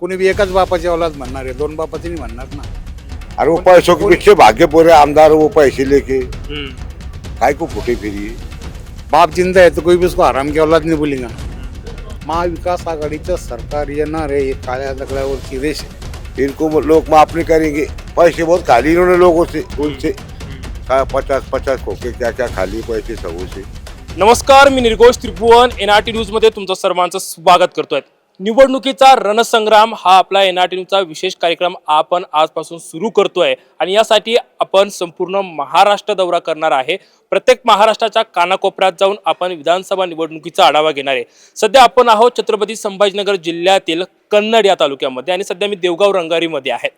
कोणी बी एकाच बापाची औलाद म्हणणार आहे दोन बापाची नाही म्हणणार ना. अरे वो पैसों के पीछे भाग्य पूरे आमदार वो पैसे लेके. काय को फुटे फिरी. बाप जिंदा है तो कोई भी उसको हराम की औलाद नहीं बोलेगा महाविकास आघाडीचं सरकार येणार आहे हे काळ्या दगडावरची रेष आहे. इनको लोग माफ नहीं करेंगे. पैसे बहुत खाली इन्होंने लोगों से उनसे. हाँ, पचास पचास खोके क्या क्या खाली पैसे सबों से नमस्कार मी Nirghosh Tribhuvan N R T न्यूजमध्ये तुमचं सर्वांचं स्वागत करतोय. निवडणुकीचा रणसंग्राम हा आपला एन आर टी न्यूजचा विशेष कार्यक्रम आपण आजपासून सुरू करतोय. आणि यासाठी आपण संपूर्ण महाराष्ट्र दौरा करणार आहे. प्रत्येक महाराष्ट्राच्या कानाकोपऱ्यात जाऊन आपण विधानसभा निवडणुकीचा आढावा घेणार आहे. सध्या आपण आहोत छत्रपती संभाजीनगर जिल्ह्यातील कन्नड या तालुक्यामध्ये आणि सध्या मी देवगाव रंगारीमध्ये आहे.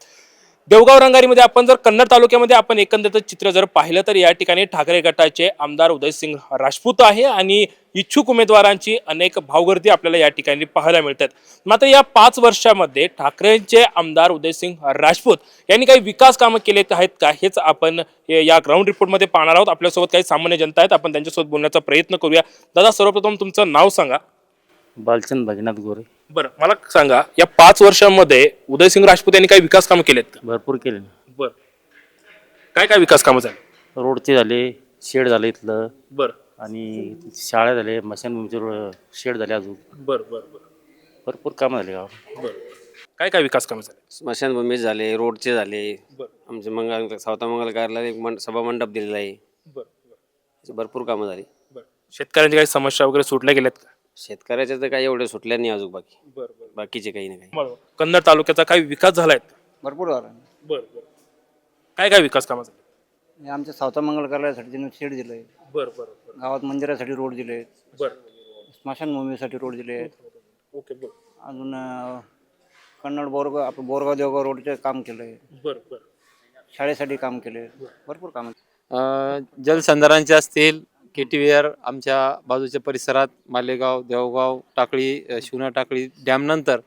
देवगाव रंगारीमध्ये आपण जर कन्नड तालुक्यामध्ये आपण एकंदरीत चित्र जर पाहिलं तर या ठिकाणी ठाकरे गटाचे आमदार उदयसिंग राजपूत आहे आणि इच्छुक उमेदवारांची अनेक भावगर्दी आपल्याला या ठिकाणी पाहायला मिळतात. मात्र या पाच वर्षामध्ये ठाकरेंचे आमदार उदयसिंग राजपूत यांनी काही विकास कामं केले आहेत का हेच आपण या ग्राउंड रिपोर्टमध्ये पाहणार आहोत. आपल्यासोबत काही सामान्य जनता आहेत. आपण त्यांच्यासोबत बोलण्याचा प्रयत्न करूया. दादा सर्वप्रथम तुमचं नाव सांगा. बालचंद भगीनाथ गोरे. बरं मला सांगा या पाच वर्षामध्ये उदयसिंग राजपूत यांनी काही विकास कामं केलेत? का भरपूर केले बर. काय काय विकास कामं झाले? रोडचे झाले शेड झाले इथलं. बर. आणि शाळा झाले मशानभूमीचे रो- शेड झाले अजून. बर बर बर. भरपूर कामं झाले गावात. बर. काय काय विकास कामं झाले? स्मशानभूमी झाले रोडचे झाले. बर. आमचे मंगल सावता मंगल कार्यालयाला एक मंड सभा मंडप दिलेला आहे. बर भरपूर कामं झाली. बर. शेतकऱ्यांची काही समस्या वगैरे सुटल्या गेल्यात का? शेतकऱ्याच्या तर काही एवढे सुटल्या नाही अजून बाकी. बर बर. बाकीचे काही ना काही. कन्नड तालुक्याचा काही विकास झालाय? भरपूर झालं. बर बर. काय काय विकास कामं झाले हे आमच्या सावता मंगल कार्यालयासाठी त्यांनी शेड दिलं आहे बर बर. गावात मंदिरासाठी रोड दिले आहेत बर. स्मशानभूमीसाठी रोड दिले आहेत ओके बर. अजून अं, कन्नड बोरगाव आपलं बोरगाव देवगाव रोडचे काम केलं आहे बर बर. शाळेसाठी काम केले भरपूर काम. अ, जलसंधारणचे असतील के टी व्ही आर आमच्या बाजूच्या परिसरात मालेगाव देवगाव टाकळी शिवना टाकळी डॅमनंतर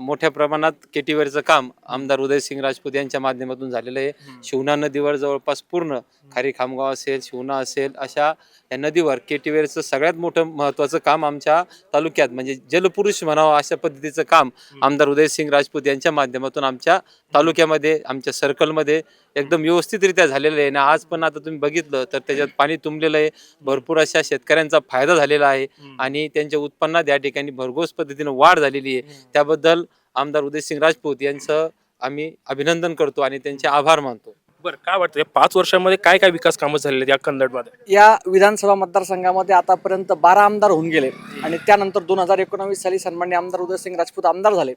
मोठ्या प्रमाणात के टी व्ही आरचं काम आमदार उदयसिंग राजपूत यांच्या माध्यमातून झालेलं आहे. शिवना नदीवर जवळपास पूर्ण खारी खामगाव असेल शिवना असेल अशा या नदीवर के टी व्ही आरचं सगळ्यात मोठं महत्त्वाचं काम आमच्या तालुक्यात म्हणजे जलपुरुष म्हणावं अशा पद्धतीचं काम आमदार उदयसिंग राजपूत यांच्या माध्यमातून आमच्या तालुक्यामध्ये आमच्या सर्कलमध्ये एकदम व्यवस्थितरित्या झालेलं आहे. आणि आज पण आता तुम्ही बघितलं तर त्याच्यात पाणी तुंबलेलं आहे. भरपूर अशा शेतकऱ्यांचा फायदा झालेला आहे. आणि त्यांच्या उत्पन्नात या ठिकाणी भरघोस पद्धतीनं वाढ झालेली आहे. त्याबद्दल आमदार उदयसिंग राजपूत यांचं आम्ही अभिनंदन करतो आणि त्यांचे आभार मानतो. बर काय वाटतं? या पाच वर्षामध्ये काय काय विकास कामं झालेले या कन्नडमध्ये? या विधानसभा मतदारसंघामध्ये आतापर्यंत बारा आमदार होऊन गेले. आणि त्यानंतर दोन हजार एकोणावीस साली सन्मान्य आमदार उदयसिंग राजपूत आमदार झाले.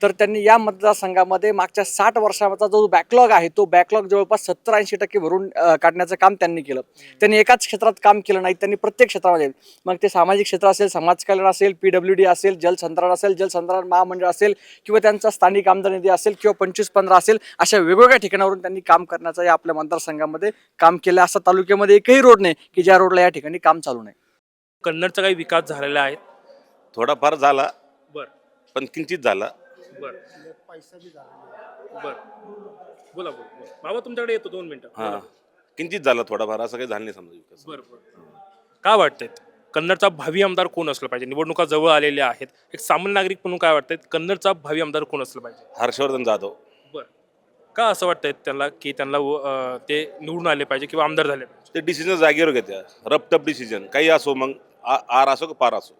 तर त्यांनी या मतदारसंघामध्ये मागच्या साठ वर्षाचा जो बॅकलॉग आहे तो बॅकलॉग जवळपास सत्तर ऐंशी टक्के भरून काढण्याचं काम त्यांनी केलं. त्यांनी एकाच क्षेत्रात काम केलं नाही त्यांनी प्रत्येक क्षेत्रामध्ये मग ते सामाजिक क्षेत्र असेल समाज कल्याण असेल पी डब्ल्यू डी असेल जलसंधारण असेल जलसंधारण महामंडळ असेल किंवा त्यांचा स्थानिक आमदार निधी असेल किंवा पंचवीस पंधरा असेल अशा वेगवेगळ्या ठिकाणावरून त्यांनी काम करण्याचं या आपल्या मतदारसंघामध्ये काम केलं. असा तालुक्यामध्ये एकही रोड नाही की ज्या रोडला या ठिकाणी काम चालू नाही. कन्नडचा काही विकास झालेला आहे? थोडाफार झाला. बर. पण किंचित झाला. बर. बर. बोला बोला बोला. बाबा तुमच्याकडे येतो दोन मिनिटं. हा. बोला. किंचित झाला थोडाफार असं काही झालं नाही समजा विकास. बर बर. काय वाटतंय? कन्नडचा भावी आमदार कोण असलं पाहिजे? निवडणुका जवळ आलेल्या आहेत. एक सामान्य नागरिक म्हणून काय वाटतंय? कन्नडचा भावी आमदार कोण असलं पाहिजे? हर्षवर्धन जाधव. बर. का असं वाटतंय त्यांना की त्यांना अं, ते निवडून आले पाहिजे किंवा आमदार झाले पाहिजे? ते डिसिजन जागेवर घेत्या. रपटप डिसिजन काही असो मग आ- आर असो का पार असो.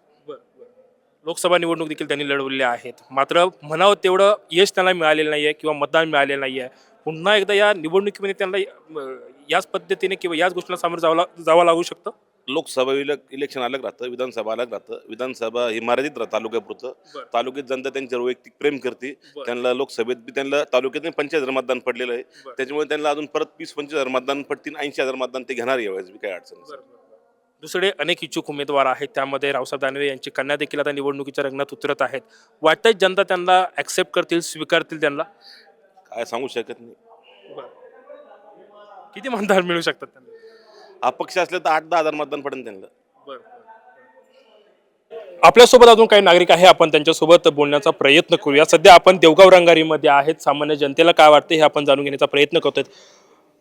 लोकसभा निवडणूक देखील त्यांनी लढवलेल्या आहेत. मात्र म्हणावं तेवढं यश त्यांना मिळालेलं नाही आहे किंवा मतदान मिळालेलं नाही आहे पुन्हा एकदा या निवडणुकीमध्ये त्यांना याच पद्धतीने किंवा याच गोष्टीला सामोरं जावं ला- जावं लागू शकतं? लोकसभा इले- इलेक्शन अलग राहतं? विधानसभा अलग राहतं? विधानसभा ही मर्यादित राहतं तालुक्यापुरतं. बरं. तालुक्यात जनता त्यांच्यावर वैयक्तिक प्रेम करते. बरं. त्यांना लोकसभेत बी त्यांना तालुक्यात पंचवीस हजार मतदान पडलेलं आहे. त्याच्यामुळे त्यांना अजून परत वीस पंचवीस हजार मतदान पडतील. ऐंशी हजार मतदान ते घेणार यावेळेस बी काही अडचण नाही. दुसरे अनेक इच्छुक उमेदवार आहेत. त्यामध्ये रावसाहेब दानवे यांची कन्या देखील आता निवडणुकीच्या रंगणात उतरत आहेत. वाटतंय जनता त्यांना ऍक्सेप्ट करतील स्वीकारतील त्यांना. काय सांगू शकत नाही. किती मतदार मिळू शकतात त्यांना? अपक्ष असले तर आठ दहा हजार मतदान पडेल त्यांना. आपल्यासोबत अजून काही नागरिक आहे. आपण त्यांच्यासोबत बोलण्याचा प्रयत्न करूया. सध्या आपण देवगाव रंगारीमध्ये आहेत. सामान्य जनतेला काय वाटतं हे आपण जाणून घेण्याचा प्रयत्न करतोय.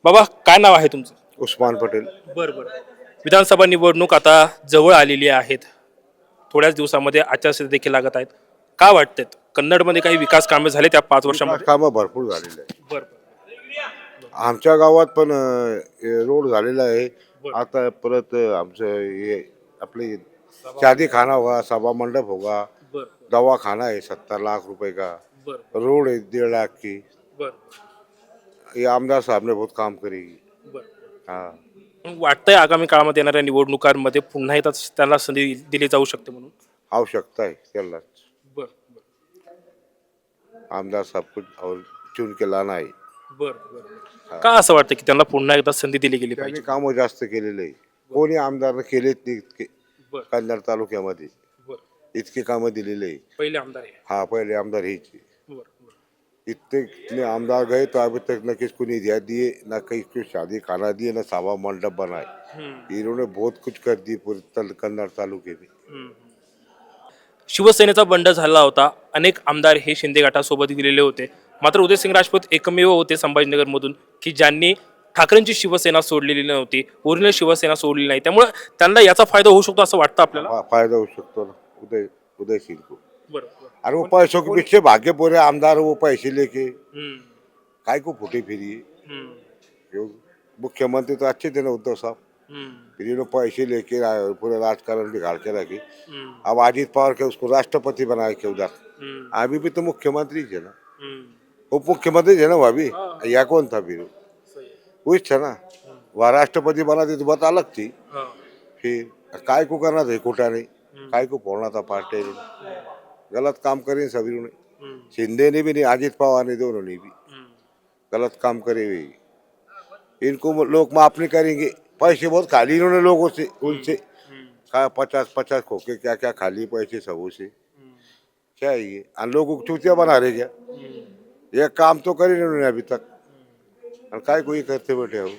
बाबा काय नाव आहे तुमचं? उस्मान पटेल. बरं बरं. विधानसभा निवडणूक आता जवळ आलेली आहेत. थोड्याच दिवसामध्ये आचारसंहिता देखील लागत आहेत. काय वाटतं कन्नडमध्ये काही विकास कामे झाले त्या पाच वर्षामध्ये? कामं भरपूर झालेले आहे बरं. आमच्या गावात पण अं, हे रोड झालेला आहे. आता परत अं, आमचं हे आपले शादी खाना होगा सभा मंडप होगा. बरं. दवाखाना है सत्तर लाख रुपए का? बरं. रोड है डेढ़ लाख की. बरं. ये आमदार साहब ने बहुत काम बरं. हाँ. वाटतंय आगामी काळामध्ये येणाऱ्या निवडणुकांमध्ये पुन्हा एकदा त्यांना संधी दिली जाऊ शकते म्हणून? आवश्यकता है त्याला बरं आमदार साहब को और चुन के लाना बरं बरं. का असं वाटतं की त्यांना पुन्हा एकदा संधी दिली गेली त्यांनी पाहिजे? कामं जास्त केलेले आहे कोणी आमदारनं केलेच नाही इतके? बरं. कन्नड तालुक्यामध्ये. बरं. इतके कामं दिलेले आहे पहिले आमदार आहे हाँ पहले आमदार ही बरं इतने इतने आमदार गए तो अभी तक न किसको नहीं दिया दिए न कहीं को शादी खाना दिए न सावा मंडप बनाए। इन्होंने बहुत कुछ कर दी पूरे कन्नड़ तालुके में. शिवसेनेचा बंड झाला होता. अनेक आमदार हे शिंदे गटासोबत गेलेले होते. मात्र उदयसिंग राजपूत एकमेव होते संभाजीनगरमधून की ज्यांनी ठाकरेंची शिवसेना सोडलेली नव्हती ओरिजिनल शिवसेना सोडली नाही. त्यामुळे त्यांना याचा फायदा होऊ शकतो असं वाटतं आपल्याला? फायदा हो सकता ना उदय उदय सिंह को बरं बरं. अरे वो पैसों के पीछे भागे पूरे आमदार वो पैसे लेके। काय को फूटे यो मुख्यमंत्री तो अच्छे थे ना उद्धव साहब। फिर इन्होंने पैसे लेके पूरे राजकारण बिगाड़ के रखे अब अजीत पवार के उसको राष्ट्रपति बनाए के उधर अभी भी तो मुख्यमंत्री थे ना. उप मुख्यमंत्री थे ना अभी? या कौन था फिर. वही था ना। वह राष्ट्रपति बना दी तो बात अलग थी. फिर काय को करना था? कोटा नहीं। काय को फोड़ना था? पार्टी गलत काम करे सभी ने शिंदे ने भी नहीं अजीत पवार ने दोनों ने भी. गलत काम करे हुए इनको लोग माफ नहीं करेंगे. पैसे बहुत खाली इन्होंने लोगों से उनसे. का पचास पचास खोके क्या क्या खाली पैसे सबों से. क्या है ये? और लोगों को चूतिया बना रहे क्या? ये काम तो करे इन्होंने अभी तक. काय कोई करते बैठे हो?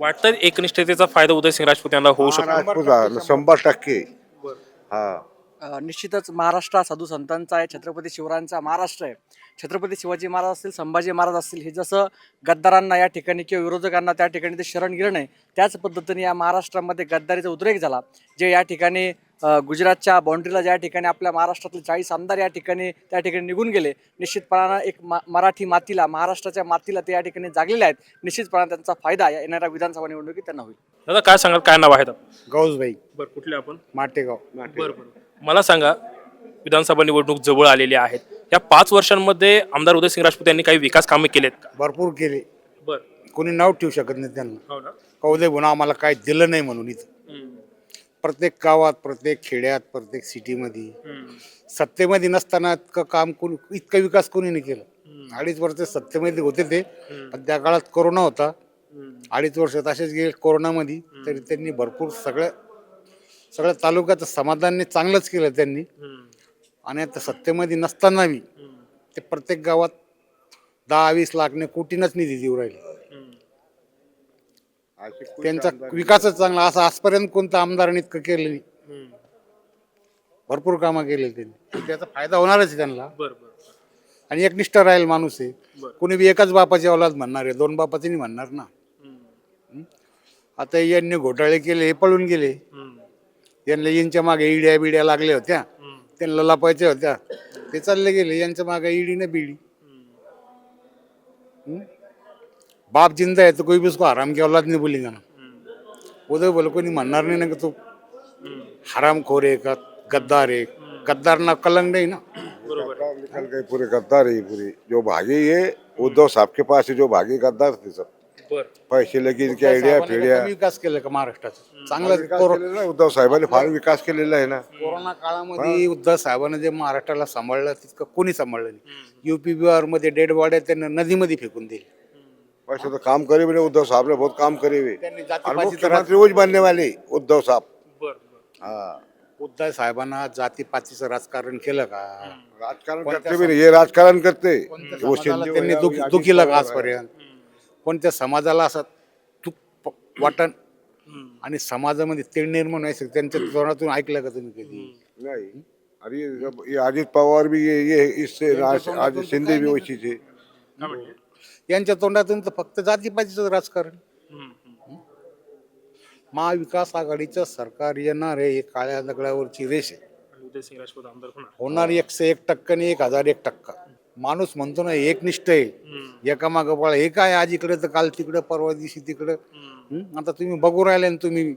वाटतं एकनिष्ठतेचा फायदा उदयसिंग राजपूत यांना होऊ शकतो. राजपूत शंभर टक्के. हा. निश्चितच महाराष्ट्र हा साधू संतांचा आहे छत्रपती शिवरायांचा महाराष्ट्र आहे. छत्रपती शिवाजी महाराज असतील संभाजी महाराज असतील हे जसं गद्दारांना या ठिकाणी किंवा विरोधकांना त्या ठिकाणी ते शरण गेलं नाही त्याच पद्धतीने या महाराष्ट्रामध्ये गद्दारीचा उद्रेक झाला. जे या ठिकाणी गुजरातच्या बाउंड्रीला ज्या ठिकाणी आपल्या महाराष्ट्रातले चाळीस आमदार या ठिकाणी त्या ठिकाणी निघून गेले निश्चितपणानं एक मा मराठी मातीला महाराष्ट्राच्या मातीला ते या ठिकाणी जागलेले आहेत. निश्चितपणानं त्यांचा फायदा या येणाऱ्या विधानसभा निवडणुकीत त्यांना होईल. दादा काय सांगाल? काय नाव आहे? गौसबाई. बरं कुठले आपण? माटेगाव. बरं बरं. मला सांगा विधानसभा निवडणूक जवळ आलेली आहेत. या पाच वर्षांमध्ये आमदार उदयसिंग राजपूत यांनी काही विकास कामे केलेत का? भरपूर केले. बरं. कोणी नाव ठेवू शकत नाही त्यांना. हो ना. कौदे म्हणून आम्हाला काय दिलं नाही म्हणून इथं. हम्म, प्रत्येक गावात प्रत्येक खेड्यात प्रत्येक सिटीमध्ये. हम्म, सत्तेमध्ये नसताना इतकं काम कोणी इतका विकास कोणी नाही केलं. अडीच वर्ष सत्तेमध्ये होते ते पण त्या काळात कोरोना होता. हम्म, अडीच वर्ष तसेच गेले कोरोनामध्ये तरी त्यांनी भरपूर सगळं सगळ्या तालुक्याचं समाधानने चांगलंच केलं त्यांनी. आणि आता सत्तेमध्ये नसताना बी हम्म, ते प्रत्येक गावात दहा वीस लाखने कोटीनच निधी देऊ राहिले. त्यांचा विकासच चांगला असं आजपर्यंत कोणतं आमदाराने इतकं केलं नाही. भरपूर कामं केले त्यांनी. त्याचा फायदा होणारच आहे त्यांना. आणि एकनिष्ठ राहील माणूस आहे. कोणी बी एकाच बापाची औलाद म्हणणार आहे दोन बापाची नाही म्हणणार ना. आता यांनी घोटाळे केले हे पळून गेले. यांना यांच्या मागे इड्या बिड्या लागल्या होत्या. त्यांना लपायच्या होत्या. ते चालले गेले यांच्या मागे इडी ना बिडी? बाप जिंदा है तो कोई भी उसको हराम की औलाद नहीं बोलेगा ना. उधर बोले नहीं म्हणणार नाही ना कि तो. हराम खोर आहे का गद्दार आहे गद्दार ना कलंग नाही ना. निकल गए पूरे गद्दार ही पूरे. जो भागे ये उद्धव साहब के पास ही जो भागे गद्दार थे सब. पैसे लगे इनके आइडिया साहेबांनी फिडिया. विकास केला का महाराष्ट्राचा? चांगला विकास कोरो- केलेला आहे, उद्धव साहेबांनी फार विकास केलेला आहे ना. कोरोना काळामध्ये उद्धव साहेबांनी जे महाराष्ट्राला सांभाळलं तितकं कोणी सांभाळलं नाही. युपी बिहारमध्ये डेड बॉड्या त्यांना नदीमध्ये फेकून दिली. वैसे तो काम करे हुए उद्धव साहब ने बहुत काम करे हुए त्यांनी और मुख्यमंत्री वही बनने वाले उद्धव साहब. हाँ. उद्धव साहेबांना जातीपातीचं राजकारण केलं का? राजकारण करते भी नहीं ये राजकारण करते. वो समाजाला शिंदे त्यांनी दुखी अजित दुखीला का पवार आजपर्यंत कोणत्या समाजाला असं प- वाटण? आणि समाजामध्ये तेढ निर्माण व्हायचं त्यांच्या तोंडातून ऐकलं का तुम्ही कधी? नहीं. अरे ये जब ये अजित पवार भी ये ये इससे आज आज शिंदे भी वैसी थे यांच्या तोंडातून तर फक्त जातीपातीचं राजकारण. हम्म, हम्म. महाविकास आघाडीचं सरकार येणार आहे हे काळ्या दगडावरची रेष आहे. उदयसिंग राजपूत आमदार होणार. होणार एकशे एक टक्का आणि एक हजार एक टक्का. माणूस म्हणतो ना एकनिष्ठ आहे. एका मागं पळा. हे काय आज इकडे तर काल तिकडं परवा दिवशी तिकडं? आता तुम्ही बघू राहिले ना तुम्ही.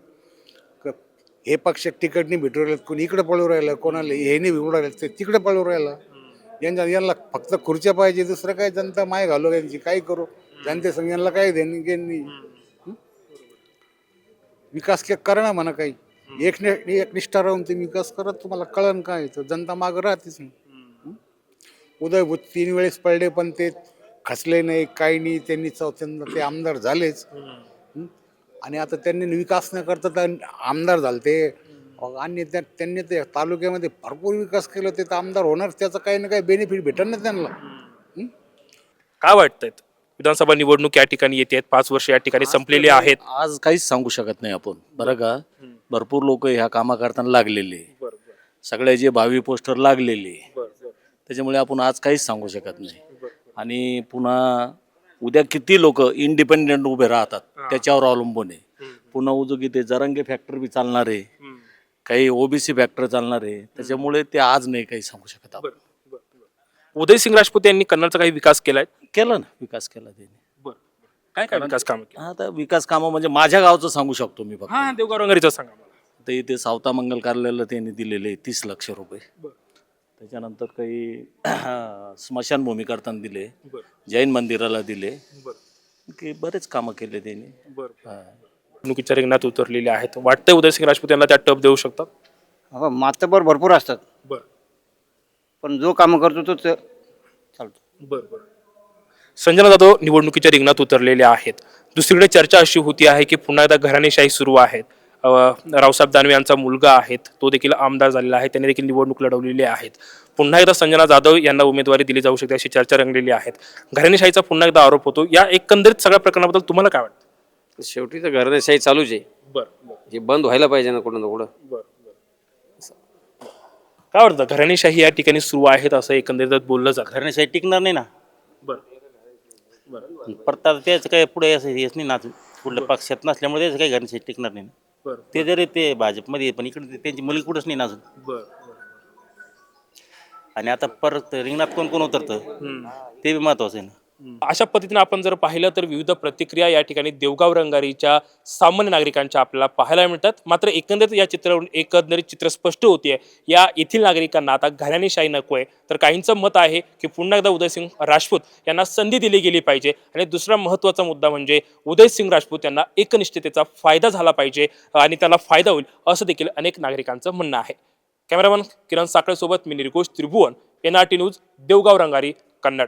हे पक्ष तिकट नाही भेटू राहिले कोणी इकडे पळू राहिलं कोणाला हे नाही भेटू राहिलं ते तिकडे पळू राहिलं. यांच्या यांना फक्त खुर्च्या पाहिजे दुसरं काय? जनता माय घालू यांची काय करू? जनते संघ यांना काय देणे घेणं? विकास ना म्हणा काही. एक एक निष्ठा राहून तुम्ही विकास करत तुम्हाला कळण काय? तर जनता मागं राहतेच नाही? उदय भूत तीन वेळेस पडले पण ते खचले नाही काही नाही. त्यांनी चौथ्यांदा ते आमदार झालेच. हं? आणि आता त्यांनी विकास न करता तर आमदार झाले ते. आणि त्या- त्यांनी ते तालुक्यामध्ये भरपूर विकास केला ते तर आमदार होणार. त्याचं काही ना काही बेनिफिट भेटल ना त्यांना. हं? काय वाटतंय? विधानसभा निवडणूक या ठिकाणी येते पाच वर्ष या ठिकाणी संपलेली आहेत. आज काहीच सांगू शकत नाही आपण. बरं का? भरपूर लोक ह्या कामा करताना लागलेले सगळ्याचे भावी पोस्टर लागलेले. त्याच्यामुळे आपण आज काहीच सांगू शकत नाही. आणि पुन्हा उद्या किती लोक इंडिपेंडेंट उभे राहतात त्याच्यावर अवलंबून आहे. पुन्हा उजू ते जरंगे फॅक्टर बी चालणार आहे. काही ओबीसी फॅक्टर चालणार आहे. त्याच्यामुळे ते आज नाही काही सांगू शकत आपण. उदयसिंग राजपूत यांनी कन्नडचा काही विकास केलाय? केलं ना विकास केला त्याने. काय काय विकास काम आता विकास कामं म्हणजे माझ्या गावचं सांगू शकतो मी फक्त. हा देवगाव रंगारीचा सांगा मला. तर इथे सावता मंगल कार्यालयाला त्यांनी दिलेले तीस लक्ष रुपये. त्याच्यानंतर काही स्मशानभूमी करताना दिले जैन मंदिराला दिले. की बरेच कामं केले त्यांनी. निवडणुकीच्या रिंगणात उतरलेले आहेत. वाटतंय उदयसिंग राजपूत यांना त्या टप देऊ शकतात? हो मातबर भरपूर असतात. बरं. पण जो काम करतो तोच चालतो. बरं बरं. संजना जाधव निवडणुकीच्या रिंगणात उतरलेले आहेत. दुसरीकडे चर्चा अशी होती आहे की पुन्हा एकदा घराणेशाही सुरू आहेत. रावसाहेब दानवे यांचा मुलगा आहेत तो देखील आमदार झालेला आहे त्यांनी देखील निवडणूक लढवलेली आहेत. पुन्हा एकदा संजना जाधव यांना उमेदवारी दिली जाऊ शकते अशी चर्चा रंगलेली आहेत. घराणेशाहीचा पुन्हा एकदा आरोप होतो. या एकंदरीत सगळ्या प्रकरणाबद्दल तुम्हाला काय वाटतं? शेवटी तर घराण्याशाही चालूच आहे. बरं हे बंद व्हायला पाहिजे ना कुठं ना कुठं. काय वाटतं घराणेशाही या ठिकाणी सुरू आहेत असं एकंदरीत बोललं जातं? घराण्याशाही टिकणार नाही ना. बरं. परत आता त्याचं काय पुढे असं हेच नाही ना अजून. कुठल्या पक्षात नसल्यामुळे त्याचं काही घराण्याशाही टिकणार नाही ना. बरं ते जरी ते भाजपमध्ये आहे, पण इकडे त्यांची मुली कुठंच नाही ना अजून. बरं आणि आता परत रिंगणात कोण कोण उतरतं ते बी महत्वाचं आहे ना. अशा पद्धतीने आपण जर पाहिलं तर विविध प्रतिक्रिया या ठिकाणी देवगाव रंगारीच्या सामान्य नागरिकांच्या आपल्याला पाहायला मिळतात. मात्र एकंदरीत या चित्रावरून एकंदरीत चित्र स्पष्ट होते या येथील नागरिकांना आता घराणेशाही नको आहे. तर काहींचं मत आहे की पुन्हा एकदा उदयसिंग राजपूत यांना संधी दिली गेली पाहिजे. आणि दुसरा महत्त्वाचा मुद्दा म्हणजे उदयसिंग राजपूत यांना एकनिष्ठतेचा फायदा झाला पाहिजे आणि त्याला फायदा होईल असं देखील अनेक नागरिकांचं म्हणणं आहे. कॅमेरामन किरण साखळेसोबत मी Nirghosh Tribhuvan N R T news Devgaon Rangari Kannad.